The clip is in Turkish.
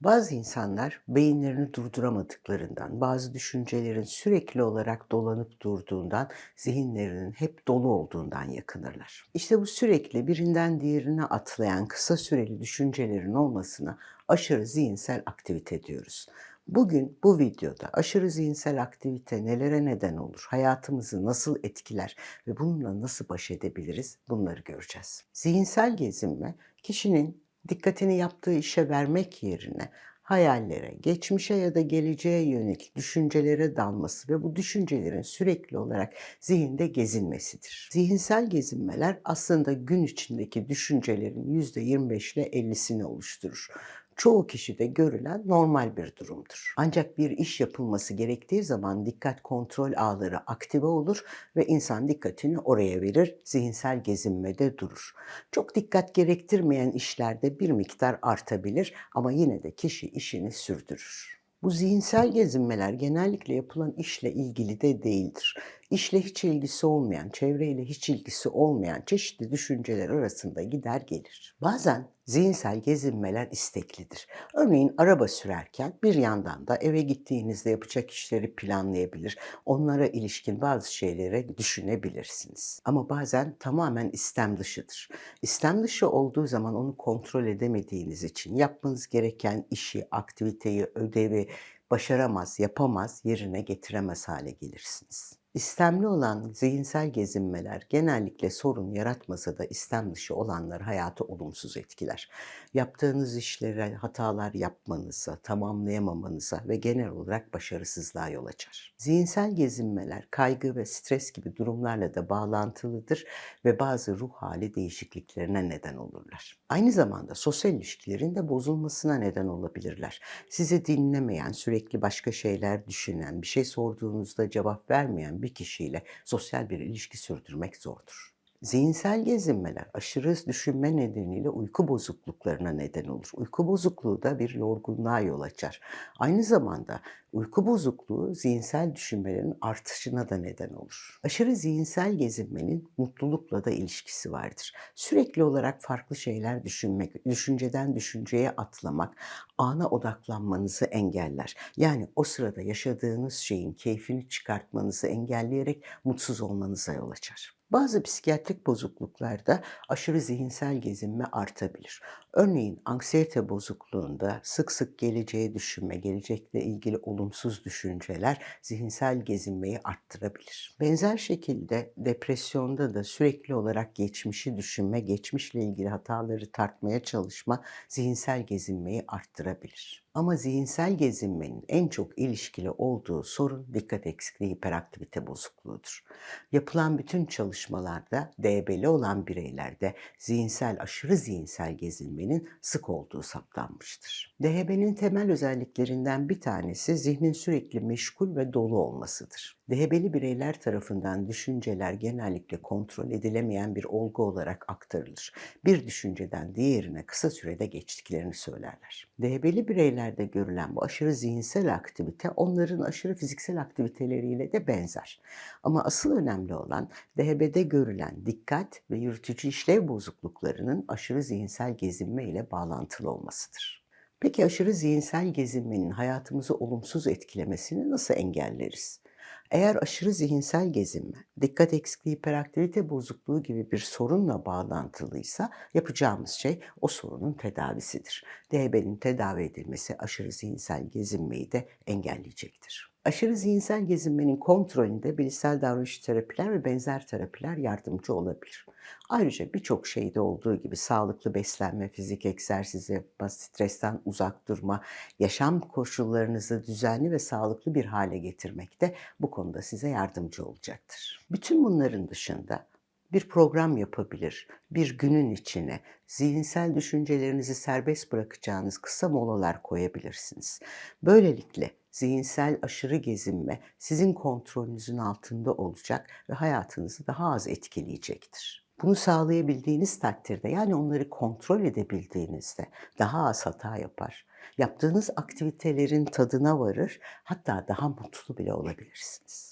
Bazı insanlar beyinlerini durduramadıklarından, bazı düşüncelerin sürekli olarak dolanıp durduğundan, zihinlerinin hep dolu olduğundan yakınırlar. İşte bu sürekli birinden diğerine atlayan kısa süreli düşüncelerin olmasına aşırı zihinsel aktivite diyoruz. Bugün bu videoda aşırı zihinsel aktivite nelere neden olur, hayatımızı nasıl etkiler ve bununla nasıl baş edebiliriz bunları göreceğiz. Zihinsel gezinme kişinin dikkatini yaptığı işe vermek yerine hayallere, geçmişe ya da geleceğe yönelik düşüncelere dalması ve bu düşüncelerin sürekli olarak zihinde gezinmesidir. Zihinsel gezinmeler aslında gün içindeki düşüncelerin %25 ile 50'sini oluşturur çoğu kişide görülen normal bir durumdur. Ancak bir iş yapılması gerektiği zaman dikkat kontrol ağları aktive olur ve insan dikkatini oraya verir, zihinsel gezinmede durur. Çok dikkat gerektirmeyen işlerde bir miktar artabilir ama yine de kişi işini sürdürür. Bu zihinsel gezinmeler genellikle yapılan işle ilgili de değildir. İşle hiç ilgisi olmayan, çevreyle hiç ilgisi olmayan çeşitli düşünceler arasında gider gelir. Bazen zihinsel gezinmeler isteklidir. Örneğin araba sürerken bir yandan da eve gittiğinizde yapacak işleri planlayabilir, onlara ilişkin bazı şeyleri düşünebilirsiniz. Ama bazen tamamen istem dışıdır. İstem dışı olduğu zaman onu kontrol edemediğiniz için yapmanız gereken işi, aktiviteyi, ödevi başaramaz, yapamaz, yerine getiremez hale gelirsiniz. İstemli olan zihinsel gezinmeler genellikle sorun yaratmasa da istem dışı olanlar hayatı olumsuz etkiler. Yaptığınız işlere hatalar yapmanıza, tamamlayamamanıza ve genel olarak başarısızlığa yol açar. Zihinsel gezinmeler kaygı ve stres gibi durumlarla da bağlantılıdır ve bazı ruh hali değişikliklerine neden olurlar. Aynı zamanda sosyal ilişkilerin de bozulmasına neden olabilirler. Sizi dinlemeyen, sürekli başka şeyler düşünen, bir şey sorduğunuzda cevap vermeyen bir kişiyle sosyal bir ilişki sürdürmek zordur. Zihinsel gezinmeler aşırı düşünme nedeniyle uyku bozukluklarına neden olur. Uyku bozukluğu da bir yorgunluğa yol açar. Aynı zamanda uyku bozukluğu zihinsel düşünmelerin artışına da neden olur. Aşırı zihinsel gezinmenin mutlulukla da ilişkisi vardır. Sürekli olarak farklı şeyler düşünmek, düşünceden düşünceye atlamak ana odaklanmanızı engeller. Yani o sırada yaşadığınız şeyin keyfini çıkartmanızı engelleyerek mutsuz olmanıza yol açar. Bazı psikiyatrik bozukluklarda aşırı zihinsel gezinme artabilir. Örneğin anksiyete bozukluğunda sık sık geleceği düşünme, gelecekle ilgili olumsuz düşünceler zihinsel gezinmeyi arttırabilir. Benzer şekilde depresyonda da sürekli olarak geçmişi düşünme, geçmişle ilgili hataları tartmaya çalışma zihinsel gezinmeyi arttırabilir. Ama zihinsel gezinmenin en çok ilişkili olduğu sorun dikkat eksikliği hiperaktivite bozukluğudur. Yapılan bütün çalışmalarda DB'li olan bireylerde zihinsel aşırı zihinsel gezinmenin sık olduğu saptanmıştır. DHB'nin temel özelliklerinden bir tanesi zihnin sürekli meşgul ve dolu olmasıdır. DHB'li bireyler tarafından düşünceler genellikle kontrol edilemeyen bir olgu olarak aktarılır. Bir düşünceden diğerine kısa sürede geçtiklerini söylerler. DHB'li bireylerde görülen bu aşırı zihinsel aktivite onların aşırı fiziksel aktiviteleriyle de benzer. Ama asıl önemli olan DHB'de görülen dikkat ve yürütücü işlev bozukluklarının aşırı zihinsel gezinme ile bağlantılı olmasıdır. Peki aşırı zihinsel gezinmenin hayatımızı olumsuz etkilemesini nasıl engelleriz? Eğer aşırı zihinsel gezinme, dikkat eksikliği, hiperaktivite bozukluğu gibi bir sorunla bağlantılıysa yapacağımız şey o sorunun tedavisidir. DHB'nin tedavi edilmesi aşırı zihinsel gezinmeyi de engelleyecektir. Aşırı zihinsel gezinmenin kontrolünde bilişsel davranış terapiler ve benzer terapiler yardımcı olabilir. Ayrıca birçok şeyde olduğu gibi sağlıklı beslenme, fizik egzersizi stresten uzak durma, yaşam koşullarınızı düzenli ve sağlıklı bir hale getirmek de bu konuda size yardımcı olacaktır. Bütün bunların dışında bir program yapabilir, bir günün içine zihinsel düşüncelerinizi serbest bırakacağınız kısa molalar koyabilirsiniz. Böylelikle zihinsel aşırı gezinme sizin kontrolünüzün altında olacak ve hayatınızı daha az etkileyecektir. Bunu sağlayabildiğiniz takdirde yani onları kontrol edebildiğinizde daha az hata yapar. Yaptığınız aktivitelerin tadına varır, hatta daha mutlu bile olabilirsiniz.